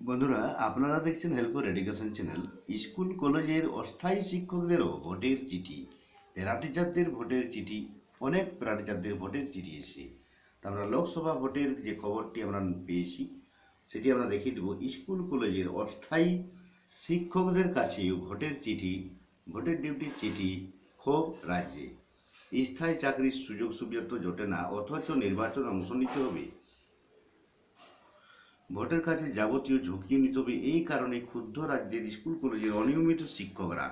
বন্ধুরা, আপনারা দেখছেন help for education channel. School, কলেজের অস্থায়ী শিক্ষকদেরও ভোটের চিঠি প্যারাটিচারদের ভোটের চিঠি, অনেক প্যারাটিচারদের ভোটের চিঠি এসে আমরা লোকসভা ভোটের যে খবরটি আমরা পেয়েছি, সেটি আমরা দেখিয়ে দেবো। স্কুল, কলেজের অস্থায়ী শিক্ষকদের কাছেও ভোটের চিঠি, ভোটের ডিউটির চিঠি ক্ষোভ রাজ্যে। স্থায়ী চাকরির সুযোগ সুবিধা তো জোটে না, অথচ নির্বাচন অংশ নিতে হবে। ভোটের কাছে যাবতীয় ঝুঁকি নিতে হবে। এই কারণে ক্ষুদ্র রাজ্যের স্কুল কলেজের অনিয়মিত শিক্ষকরা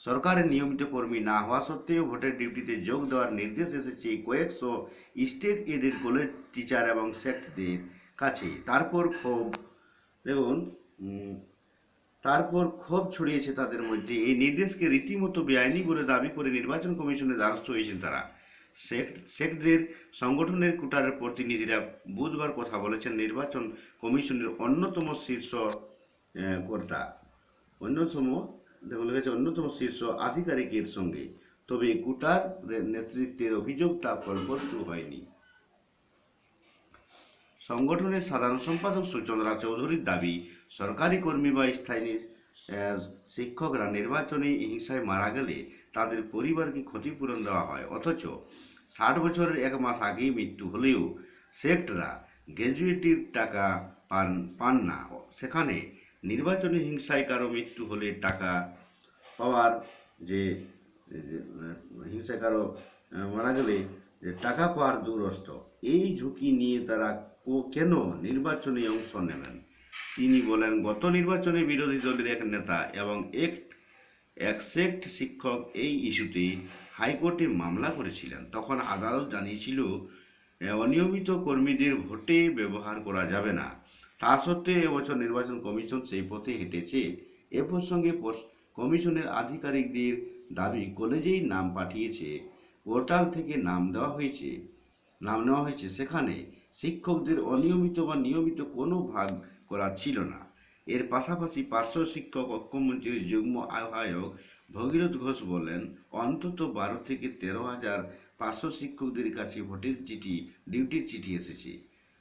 সরকারের নিয়মিত কর্মী না হওয়া সত্ত্বেও ভোটের ডিউটিতে যোগ দেওয়ার নির্দেশ এসেছে কয়েকশো স্টেট এডেড কলেজ টিচার এবং সেক্টদের কাছে। তারপর ক্ষোভ, দেখুন তারপর ক্ষোভ ছড়িয়েছে তাদের মধ্যে। এই নির্দেশকে রীতিমতো বেআইনি বলে দাবি করে নির্বাচন কমিশনের দ্বারস্থ হয়েছেন তারা। সেক্টদের সংগঠনের কুটারের প্রতিনিধিরা বুধবার কথা বলেছেন নির্বাচন কমিশনের অন্যতম শীর্ষ কর্তা। অন্যতম দেখুন অন্যতম শীর্ষ আধিকারিকের সঙ্গে। তবে কুটার নেতৃত্বের অভিযোগ তা ফলপ্রসূ হয়নি। সংগঠনের সাধারণ সম্পাদক সুচন্দ্রা চৌধুরীর দাবি, সরকারি কর্মী বা স্থায়ী শিক্ষকরা নির্বাচনী হিংসায় মারা গেলে তাদের পরিবারকে ক্ষতিপূরণ দেওয়া হয়। অথচ ষাট বছরের এক মাস আগেই মৃত্যু হলেও সেক্টরা গ্র্যাজুয়েটির টাকা পান পান না। সেখানে নির্বাচনী হিংসায় কারও মৃত্যু হলে টাকা পাওয়ার যে হিংসায় কারও মারা গেলে যে টাকা পাওয়ার দূরস্থ এই ঝুঁকি নিয়ে তারা কেন নির্বাচনে অংশ নেবেন? তিনি বলেন, গত নির্বাচনে বিরোধী দলের এক নেতা এবং এক একসেক্ট শিক্ষক এই ইস্যুতে হাইকোর্টে মামলা করেছিলেন। তখন আদালত জানিয়েছিল অনিয়মিত কর্মীদের ভোটে ব্যবহার করা যাবে না। তা সত্ত্বেও এবছর নির্বাচন কমিশন সেই পথে হেঁটেছে। এ প্রসঙ্গে কমিশনের আধিকারিকদের দাবি কলেজেই নাম পাঠিয়েছে। পোর্টাল থেকে নাম দেওয়া হয়েছে, নাম নেওয়া হয়েছে সেখানে শিক্ষকদের অনিয়মিত বা নিয়মিত কোনো ভাগ করা ছিল না। এর পাশাপাশি পার্শ্ব শিক্ষক ঐক্যমঞ্চের যুগ্ম আহ্বায়ক ভগীরথ ঘোষ বলেন, অন্তত বারো থেকে তেরো হাজার পার্শ্ব শিক্ষকদের কাছে ভোটের চিঠি, ডিউটির চিঠি এসেছে।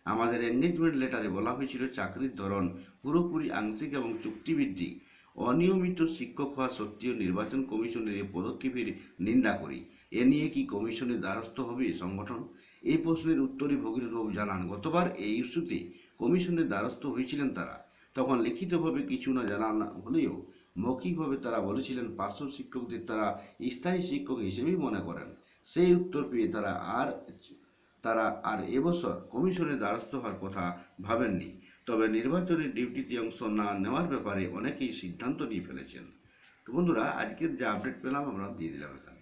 আমাদের এঙ্গেজমেন্ট লেটারে বলা হয়েছিল, চাকরির ধরন পুরোপুরি আংশিক এবং চুক্তিভিত্তিক। অনিয়মিত শিক্ষক হওয়া সত্ত্বেও নির্বাচন কমিশনের এই পদক্ষেপের নিন্দা করি। এ নিয়ে কি কমিশনের দ্বারস্থ হবে সংগঠন? এই প্রশ্নের উত্তরে ভগীরথবাবু জানান, গতবার এই ইস্যুতে কমিশনের দ্বারস্থ হয়েছিলেন তারা। তখন লিখিতভাবে কিছু না জানান হলেও মৌখিকভাবে তারা বলেছিলেন, পার্শ্ব শিক্ষকদের তারা স্থায়ী শিক্ষক হিসেবেই মনে করেন। সেই উত্তর পেয়ে তারা আর তারা আর এবছর কমিশনের দ্বারস্থ হওয়ার কথা ভাবেননি। তবে নির্বাচনের ডিউটিতে অংশ না নেওয়ার ব্যাপারে অনেকেই সিদ্ধান্ত নিয়ে ফেলেছেন। বন্ধুরা, আজকের যে আপডেট পেলাম, আমরা দিয়ে দিলাম এখানে।